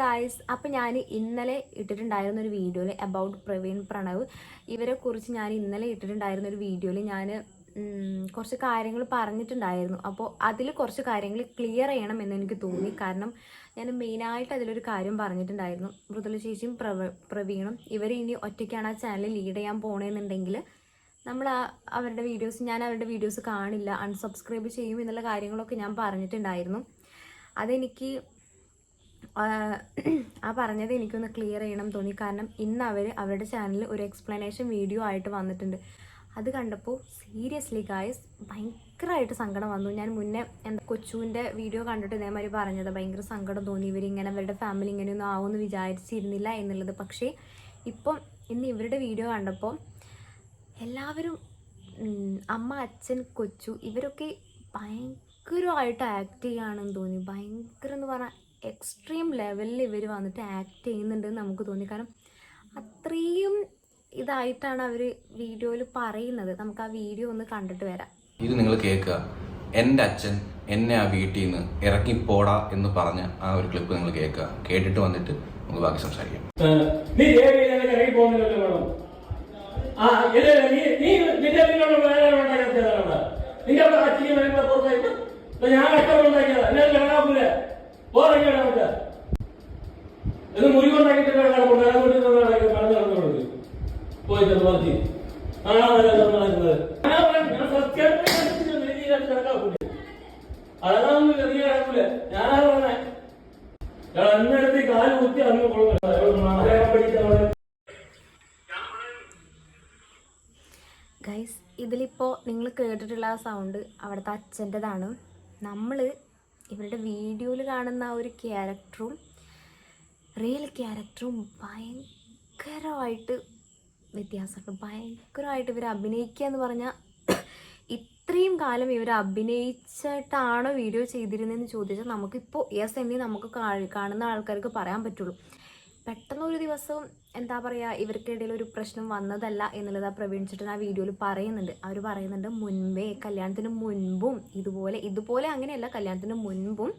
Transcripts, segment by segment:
Guys അപ്പം ഞാൻ ഇന്നലെ ഇട്ടിട്ടുണ്ടായിരുന്ന ഒരു വീഡിയോയിൽ അബൌട്ട് പ്രവീൺ പ്രണവ്. ഇവരെ കുറിച്ച് ഞാൻ ഇന്നലെ ഇട്ടിട്ടുണ്ടായിരുന്ന ഒരു വീഡിയോയിൽ ഞാൻ കുറച്ച് കാര്യങ്ങൾ പറഞ്ഞിട്ടുണ്ടായിരുന്നു. അപ്പോൾ അതിൽ കുറച്ച് കാര്യങ്ങൾ ക്ലിയർ ചെയ്യണം എന്ന് എനിക്ക് തോന്നി. കാരണം ഞാൻ മെയിനായിട്ട് അതിലൊരു കാര്യം പറഞ്ഞിട്ടുണ്ടായിരുന്നു. മൃദുല ചേച്ചിയും പ്രവ പ്രവീണും ഇവർ ഇനി ഒറ്റയ്ക്കാണ് ആ ചാനൽ ലീഡ് ചെയ്യാൻ പോണേന്നുണ്ടെങ്കിൽ നമ്മൾ അവരുടെ വീഡിയോസ് ഞാൻ അവരുടെ വീഡിയോസ് കാണില്ല. അൺസബ്സ്ക്രൈബ് ചെയ്യും എന്നുള്ള കാര്യങ്ങളൊക്കെ ഞാൻ പറഞ്ഞിട്ടുണ്ടായിരുന്നു. അതെനിക്ക് ആ പറഞ്ഞത് എനിക്കൊന്ന് ക്ലിയർ ചെയ്യണം തോന്നി കാരണം ഇന്ന് അവർ അവരുടെ ചാനലിൽ ഒരു എക്സ്പ്ലനേഷൻ വീഡിയോ ആയിട്ട് വന്നിട്ടുണ്ട്. അത് കണ്ടപ്പോൾ സീരിയസ്ലി ഗായ്സ് ഭയങ്കരമായിട്ട് സങ്കടം വന്നു. ഞാൻ മുന്നേ എന്താ കൊച്ചുവിന്റെ വീഡിയോ കണ്ടിട്ട് ഇതേമാതിരി പറഞ്ഞത്. ഭയങ്കര സങ്കടം തോന്നി. ഇവരിങ്ങനെ അവരുടെ ഫാമിലി ഇങ്ങനെയൊന്നും ആവുമെന്ന് വിചാരിച്ചിരുന്നില്ല എന്നുള്ളത്. പക്ഷേ ഇപ്പം ഇന്ന് ഇവരുടെ വീഡിയോ കണ്ടപ്പോൾ എല്ലാവരും അമ്മ അച്ഛൻ കൊച്ചു ഇവരൊക്കെ ഭയങ്കരമായിട്ട് ആക്ട് ചെയ്യുകയാണെന്ന് തോന്നി. ഭയങ്കര എന്ന് പറഞ്ഞാൽ എക്സ്ട്രീം ലെവലിൽ ഇവർ വന്നിട്ട് ആക്ട് ചെയ്യുന്നുണ്ടെന്ന് നമുക്ക് തോന്നി. കാരണം അത്രയും ഇതായിട്ടാണ് അവർ വീഡിയോയിൽ പറയുന്നത്. നമുക്ക് ആ വീഡിയോ ഒന്ന് കണ്ടിട്ട് വരാം. ഇത് നിങ്ങൾ കേൾക്കുക. എന്റെ അച്ഛൻ എന്നെ ആ വീട്ടിൽ നിന്ന് ഇറക്കി പോടാ എന്ന് പറഞ്ഞ ആ ഒരു ക്ലിപ്പ് നിങ്ങൾ കേൾക്കുക. കേട്ടിട്ട് വന്നിട്ട് നമുക്ക് ബാക്കി സംസാരിക്കാം. നീ ഇറങ്ങി പോകുന്നില്ലല്ലോ ആ ഇല്ല നീ നീ നിന്റെ നിന്നോട് വേറെ ഉണ്ടാക്കിയതാണ് നിന്റെ അച്ഛനും പുറത്തായിട്ട് ഞാൻ അച്ഛൻ ഉണ്ടാക്കിയതാ. എന്നെ കാണാപ്പൂല പറഞ്ഞു ഞാൻ കുത്തി ഗൈസ് ഇതിലിപ്പോൾ നിങ്ങൾ കേട്ടിട്ടുള്ള ആ സൗണ്ട് അവിടുത്തെ അച്ഛന്റെതാണ് നമ്മൾ ഇവരുടെ വീഡിയോയിൽ കാണുന്ന ആ ഒരു ക്യാരക്ടറും റിയൽ ക്യാരക്ടറും ഭയങ്കരമായിട്ട് വ്യത്യാസമുണ്ട്. ഭയങ്കരമായിട്ട് ഇവർ അഭിനയിക്കുക എന്ന് പറഞ്ഞാൽ ഇത്രയും കാലം ഇവർ അഭിനയിച്ചിട്ടാണോ വീഡിയോ ചെയ്തിരുന്നതെന്ന് ചോദിച്ചാൽ നമുക്കിപ്പോൾ യെസ് എന്നേ നമുക്ക് കാണുന്ന ആൾക്കാർക്ക് പറയാൻ പറ്റുള്ളൂ. പെട്ടെന്ന് ഒരു ദിവസം എന്താ പറയുക ഇവർക്കിടയിൽ ഒരു പ്രശ്നം വന്നതല്ല എന്നുള്ളത് ആ പ്രവീൺ ചേട്ടൻ ആ വീഡിയോയിൽ പറയുന്നുണ്ട്. അവർ പറയുന്നുണ്ട് മുൻപേ കല്യാണത്തിന് മുൻപും ഇതുപോലെ ഇതുപോലെ അങ്ങനെയല്ല കല്യാണത്തിന് മുൻപും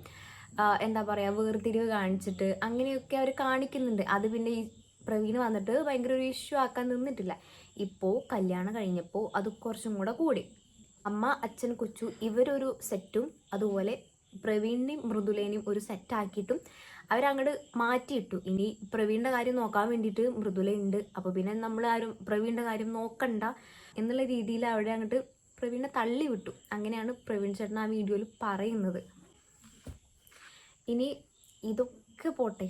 എന്താ പറയുക വേർതിരിവ് കാണിച്ചിട്ട് അങ്ങനെയൊക്കെ അവർ കാണിക്കുന്നുണ്ട്. അത് പിന്നെ ഈ പ്രവീൺ വന്നിട്ട് ഭയങ്കര ഒരു ഇഷ്യൂ ആക്കാൻ നിന്നിട്ടില്ല. ഇപ്പോൾ കല്യാണം കഴിഞ്ഞപ്പോൾ അത് കുറച്ചും കൂടെ കൂടി. അമ്മ അച്ഛൻ കൊച്ചു ഇവരൊരു സെറ്റും അതുപോലെ പ്രവീണിനെയും മൃദുലേനെയും ഒരു സെറ്റാക്കിയിട്ടും അവരങ്ങോട്ട് മാറ്റിയിട്ടു. ഇനി പ്രവീണിന്റെ കാര്യം നോക്കാൻ വേണ്ടിയിട്ട് മൃദുല ഉണ്ട് അപ്പോൾ പിന്നെ നമ്മൾ ആരും പ്രവീണിന്റെ കാര്യം നോക്കണ്ട എന്നുള്ള രീതിയിൽ അവിടെ അങ്ങോട്ട് പ്രവീണിനെ തള്ളി വിട്ടു. അങ്ങനെയാണ് പ്രവീൺ ചേട്ടൻ ആ വീഡിയോയിൽ പറയുന്നത്. ഇനി ഇതൊക്കെ പോട്ടെ.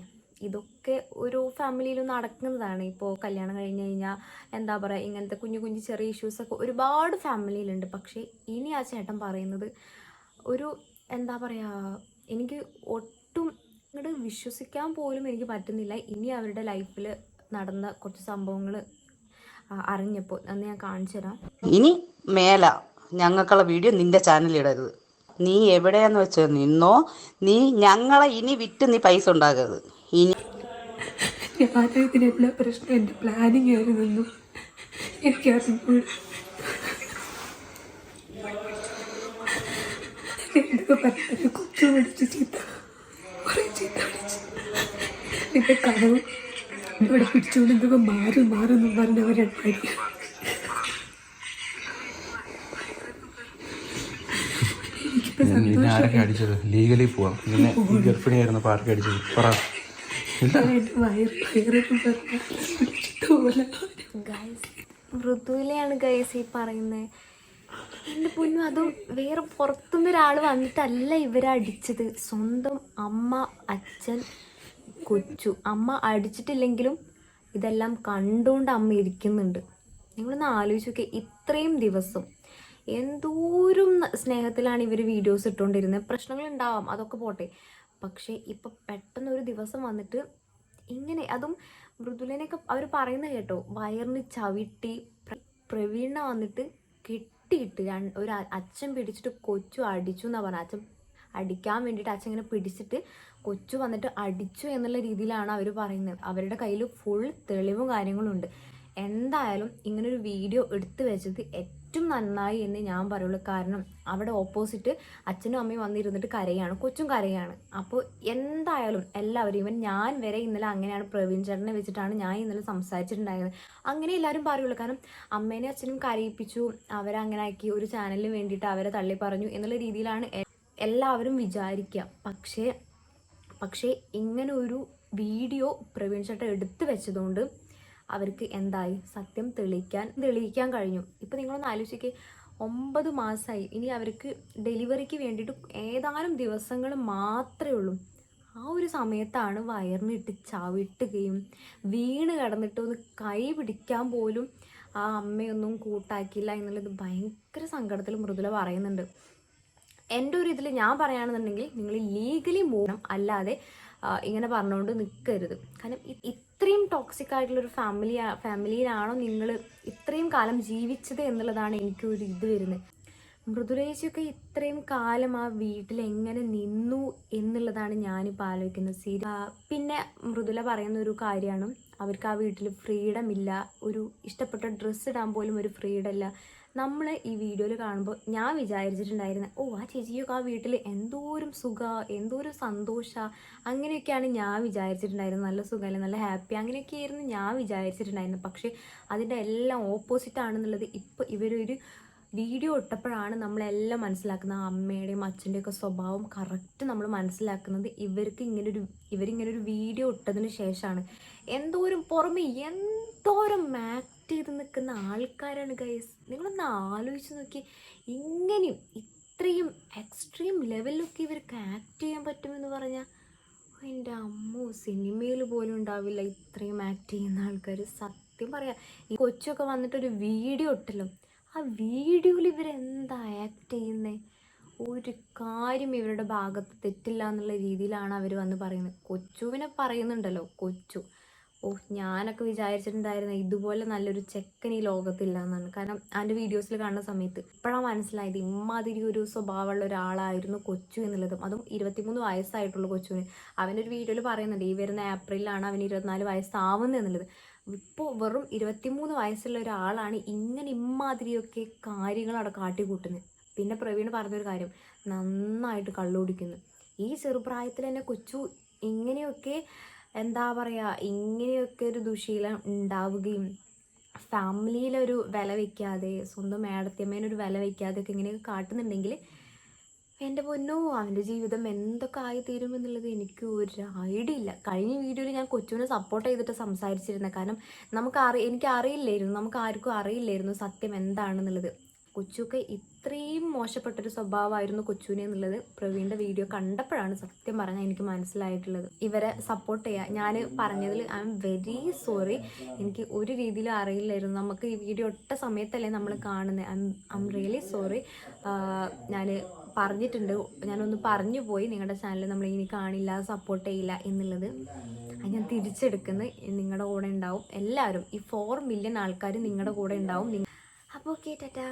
ഇതൊക്കെ ഓരോ ഫാമിലിയിലും നടക്കുന്നതാണ്. ഇപ്പോൾ കല്യാണം കഴിഞ്ഞ് കഴിഞ്ഞാൽ എന്താ പറയുക ഇങ്ങനത്തെ കുഞ്ഞു കുഞ്ഞു ചെറിയ ഇഷ്യൂസൊക്കെ ഒരുപാട് ഫാമിലിയിലുണ്ട് പക്ഷേ ഇനി ആ ചേട്ടൻ പറയുന്നത് ഒരു എന്താ പറയുക എനിക്ക് ഒട്ടും അങ്ങോട്ട് വിശ്വസിക്കാൻ പോലും എനിക്ക് പറ്റുന്നില്ല. ഇനി അവരുടെ ലൈഫിൽ നടന്ന കുറച്ച് സംഭവങ്ങൾ അറിഞ്ഞപ്പോൾ. അന്ന് ഞാൻ കാണിച്ചു തരാം. ഇനി മേല ഞങ്ങൾക്കുള്ള വീഡിയോ നിന്റെ ചാനലിൽ ഇടരുത്. നീ എവിടെയാന്ന് വെച്ചാൽ നിന്നോ നീ ഞങ്ങളെ ഇനി വിറ്റ് നീ പൈസ ഉണ്ടാകരുത് ഇനി ഞാനതിനെല്ലാ പ്രശ്നം എന്റെ പ്ലാനിങ് ആയിരുന്നു എനിക്കറിഞ്ഞു എന്തൊക്കെ കൊച്ചു പിടിച്ച് ചീത്ത. നിന്റെ കടവും ഇവിടെ പിടിച്ചുകൊണ്ട് എന്തൊക്കെ മാറും മാറും പറഞ്ഞവരുണ്ടായി ആരൊക്കെ അടിച്ചത്? ലീഗലി പോവാം. ഈ ആരൊക്കെ അടിച്ചത്? പറ. മൃദുലയാണ് ഗൈസ് ഈ പറയുന്നത് എന്റെ പൊന്നു അതും വേറെ പുറത്തുനിന്ന് ഒരാൾ വന്നിട്ടല്ല ഇവരെ അടിച്ചത്. സ്വന്തം അമ്മ അച്ഛൻ കൊച്ചു. അമ്മ അടിച്ചിട്ടില്ലെങ്കിലും ഇതെല്ലാം കണ്ടുകൊണ്ട് അമ്മ ഇരിക്കുന്നുണ്ട്. നിങ്ങളൊന്ന് ആലോചിച്ച് നോക്കിയാൽ ഇത്രയും ദിവസം എന്തോരം സ്നേഹത്തിലാണ് ഇവർ വീഡിയോസ് ഇട്ടുകൊണ്ടിരുന്നത് പ്രശ്നങ്ങൾ ഉണ്ടാവാം അതൊക്കെ പോട്ടെ. പക്ഷേ ഇപ്പം പെട്ടെന്ന് ഒരു ദിവസം വന്നിട്ട് ഇങ്ങനെ അതും മൃദുലനെയൊക്കെ അവർ പറയുന്ന കേട്ടോ വയറിന് ചവിട്ടി പ്രവീണ വന്നിട്ട് കെട്ടിയിട്ട് രണ്ട് ഒരു അച്ഛൻ പിടിച്ചിട്ട് കൊച്ചു അടിച്ചു എന്നാ പറഞ്ഞത് അച്ഛൻ അടിക്കാൻ വേണ്ടിയിട്ട് അച്ഛൻ ഇങ്ങനെ പിടിച്ചിട്ട് കൊച്ചു വന്നിട്ട് അടിച്ചു എന്നുള്ള രീതിയിലാണ് അവർ പറയുന്നത്. അവരുടെ കയ്യിൽ ഫുൾ തെളിവും കാര്യങ്ങളും ഉണ്ട്. എന്തായാലും ഇങ്ങനൊരു വീഡിയോ എടുത്തു വെച്ചത് ഏറ്റവും നന്നായി എന്ന് ഞാൻ പറയുള്ളൂ. കാരണം അവിടെ ഓപ്പോസിറ്റ് അച്ഛനും അമ്മയും വന്നിരുന്നിട്ട് കരയാണ്. കൊച്ചും കരയാണ്. അപ്പോൾ എന്തായാലും എല്ലാവരും ഇവൻ ഞാൻ വരെ ഇന്നലെ അങ്ങനെയാണ് പ്രവീൺ ചേട്ടനെ വെച്ചിട്ടാണ് ഞാൻ ഇന്നലെ സംസാരിച്ചിട്ടുണ്ടായത് അങ്ങനെ എല്ലാവരും പറയുള്ളൂ. കാരണം അമ്മേനെ അച്ഛനും കരയിപ്പിച്ചു. അവരെ അങ്ങനെ ആക്കി ഒരു ചാനലിന് വേണ്ടിയിട്ട് അവരെ തള്ളി പറഞ്ഞു എന്നുള്ള രീതിയിലാണ് എല്ലാവരും വിചാരിക്കുക പക്ഷേ പക്ഷേ ഇങ്ങനെ ഒരു വീഡിയോ പ്രവീൺ ചേട്ടൻ എടുത്തു വെച്ചതുകൊണ്ട് അവർക്ക് എന്തായി? സത്യം തെളിയിക്കാൻ തെളിയിക്കാൻ കഴിഞ്ഞു. ഇപ്പം നിങ്ങളൊന്ന് ആലോചിക്കുക ഒമ്പത് മാസമായി ഇനി അവർക്ക് ഡെലിവറിക്ക് വേണ്ടിയിട്ട് ഏതാനും ദിവസങ്ങൾ മാത്രമേ ഉള്ളൂ. ആ ഒരു സമയത്താണ് വയറിനിട്ട് ചവിട്ടുകയും വീണ് കിടന്നിട്ട് ഒന്ന് കൈ പിടിക്കാൻ പോലും ആ അമ്മയൊന്നും കൂട്ടാക്കിയില്ല എന്നുള്ളത് ഭയങ്കര സങ്കടത്തിൽ മൃദുല പറയുന്നുണ്ട്. എന്റെ ഒരു ഇതിൽ ഞാൻ പറയുകയാണെന്നുണ്ടെങ്കിൽ നിങ്ങൾ ലീഗലി മൂവണം അല്ലാതെ ഇങ്ങനെ പറഞ്ഞുകൊണ്ട് നിൽക്കരുത്. കാരണം ടോക്സിക് ആയിട്ടുള്ളൊരു ഫാമിലി ഫാമിലിയിലാണോ നിങ്ങൾ ഇത്രയും കാലം ജീവിച്ചത് എന്നുള്ളതാണ് എനിക്കൊരു ഇത് വരുന്നത്. മൃദുരേശിയൊക്കെ ഇത്രയും കാലം ആ വീട്ടിൽ എങ്ങനെ നിന്നു എന്നുള്ളതാണ് ഞാനിപ്പോൾ ആലോചിക്കുന്നത്. ആ, പിന്നെ മൃദുല പറയുന്ന ഒരു കാര്യമാണ്. അവർക്ക് ആ വീട്ടിൽ ഫ്രീഡം ഇല്ല. ഒരു ഇഷ്ടപ്പെട്ട ഡ്രസ്സ് ഇടാൻ പോലും ഒരു ഫ്രീഡം ഇല്ല. നമ്മൾ ഈ വീഡിയോയിൽ കാണുമ്പോൾ ഞാൻ വിചാരിച്ചിട്ടുണ്ടായിരുന്നത് ഓ ആ ചേച്ചിയൊക്കെ ആ വീട്ടിൽ എന്തോരം സുഖ എന്തോരം സന്തോഷ. അങ്ങനെയൊക്കെയാണ് ഞാൻ വിചാരിച്ചിട്ടുണ്ടായിരുന്നത് നല്ല സുഖമല്ലേ നല്ല ഹാപ്പി അങ്ങനെയൊക്കെയായിരുന്നു ഞാൻ വിചാരിച്ചിട്ടുണ്ടായിരുന്നത് പക്ഷേ അതിന്റെ എല്ലാം ഓപ്പോസിറ്റ് ആണെന്നുള്ളത് ഇപ്പോൾ ഇവരൊരു വീഡിയോ ഇട്ടപ്പോഴാണ് നമ്മളെല്ലാം മനസ്സിലാക്കുന്നത്. അമ്മയുടെയും അച്ഛന്റെയും ഒക്കെ സ്വഭാവം കറക്റ്റ് നമ്മൾ മനസ്സിലാക്കുന്നത് ഇവർക്ക് ഇങ്ങനൊരു ഇവരിങ്ങനൊരു വീഡിയോ ഇട്ടതിന് ശേഷമാണ് എന്തോരം പുറമെ എന്തോരം നിൽക്കുന്ന ആൾക്കാരാണ് ഗൈസ് നിങ്ങളൊന്ന് ആലോചിച്ച് നോക്കി ഇങ്ങനെയും ഇത്രയും എക്സ്ട്രീം ലെവലിലൊക്കെ ഇവർക്ക് ആക്ട് ചെയ്യാൻ പറ്റുമെന്ന് പറഞ്ഞാൽ എന്റെ അമ്മോ സിനിമയിൽ പോലും ഉണ്ടാവില്ല ഇത്രയും ആക്ട് ചെയ്യുന്ന ആൾക്കാർ സത്യം പറയാം. ഈ കൊച്ചൊക്കെ വന്നിട്ടൊരു വീഡിയോ ഇട്ടല്ലോ. ആ വീഡിയോയിൽ ഇവരെന്താ ആക്ട് ചെയ്യുന്നത് ഒരു കാര്യം ഇവരുടെ ഭാഗത്ത് തെറ്റില്ല എന്നുള്ള രീതിയിലാണ് അവർ വന്ന് പറയുന്നത്. കൊച്ചുവിനെ പറയുന്നുണ്ടല്ലോ കൊച്ചു. ഓ ഞാനൊക്കെ വിചാരിച്ചിട്ടുണ്ടായിരുന്ന ഇതുപോലെ നല്ലൊരു ചെക്കൻ ഈ ലോകത്തില്ല എന്നാണ് കാരണം അതിന്റെ വീഡിയോസിൽ കാണുന്ന സമയത്ത് ഇപ്പോഴാണ് മനസ്സിലായത് ഇമ്മാതിരി ഒരു സ്വഭാവമുള്ള ഒരാളായിരുന്നു കൊച്ചു എന്നുള്ളതും. അതും ഇരുപത്തിമൂന്ന് വയസ്സായിട്ടുള്ള കൊച്ചുവിന്. അവന്റെ ഒരു വീഡിയോയിൽ പറയുന്നുണ്ട് ഈ വരുന്ന ഏപ്രിലാണ് അവന് ഇരുപത്തിനാല് വയസ്സാവുന്നത് എന്നുള്ളത്. ഇപ്പോൾ വെറും ഇരുപത്തിമൂന്ന് വയസ്സുള്ള ഒരാളാണ് ഇങ്ങനെ ഇമ്മാതിരിയൊക്കെ കാര്യങ്ങൾ അവിടെ കാട്ടിക്കൂട്ടുന്നത് പിന്നെ പ്രവീൺ പറഞ്ഞൊരു കാര്യം നന്നായിട്ട് കള്ളുകുടിക്കുന്നു ഈ ചെറുപ്രായത്തിൽ തന്നെ കൊച്ചു ഇങ്ങനെയൊക്കെ എന്താ പറയുക ഇങ്ങനെയൊക്കെ ഒരു ദുശീലം ഉണ്ടാവുകയും ഫാമിലിയിലൊരു വില വയ്ക്കാതെ സ്വന്തം മേടത്തിയമ്മേനൊരു വില വയ്ക്കാതെ ഒക്കെ ഇങ്ങനെയൊക്കെ കാട്ടുന്നുണ്ടെങ്കിൽ എന്റെ പൊന്നോ അവന്റെ ജീവിതം എന്തൊക്കെ ആയിത്തീരും എന്നുള്ളത് എനിക്ക് ഒരു ഐഡിയ ഇല്ല. കഴിഞ്ഞ വീഡിയോയിൽ ഞാൻ കൊച്ചുവിനെ സപ്പോർട്ട് ചെയ്തിട്ട് സംസാരിച്ചിരുന്നത് കാരണം നമുക്ക് അറി എനിക്ക് അറിയില്ലായിരുന്നു നമുക്ക് ആർക്കും അറിയില്ലായിരുന്നു സത്യം എന്താണെന്നുള്ളത്. കൊച്ചുക്കെ ഇത്രയും മോശപ്പെട്ടൊരു സ്വഭാവമായിരുന്നു കൊച്ചുവിനെ എന്നുള്ളത് പ്രവീണിന്റെ വീഡിയോ കണ്ടപ്പോഴാണ് സത്യം പറഞ്ഞാൽ എനിക്ക് മനസ്സിലായിട്ടുള്ളത്. ഇവരെ സപ്പോർട്ട് ചെയ്യുക ഞാൻ പറഞ്ഞതിൽ ഐ എം വെരി സോറി എനിക്ക് ഒരു രീതിയിലും അറിയില്ലായിരുന്നു. നമുക്ക് ഈ വീഡിയോ ഒട്ട സമയത്തല്ലേ നമ്മൾ കാണുന്നത് ഐ എം റിയലി സോറി ഞാൻ പറഞ്ഞിട്ടുണ്ട്. ഞാനൊന്ന് പറഞ്ഞു പോയി. നിങ്ങളുടെ ചാനൽ നമ്മൾ ഇനി കാണില്ല സപ്പോർട്ട് ചെയ്യില്ല എന്നുള്ളത്. അത് ഞാൻ തിരിച്ചെടുക്കുന്നത് നിങ്ങളുടെ കൂടെ ഉണ്ടാവും. എല്ലാവരും ഈ ഫോർ മില്യൺ ആൾക്കാർ നിങ്ങളുടെ കൂടെ ഉണ്ടാവും. അപ്പോൾ ഓക്കെ ടാറ്റാ.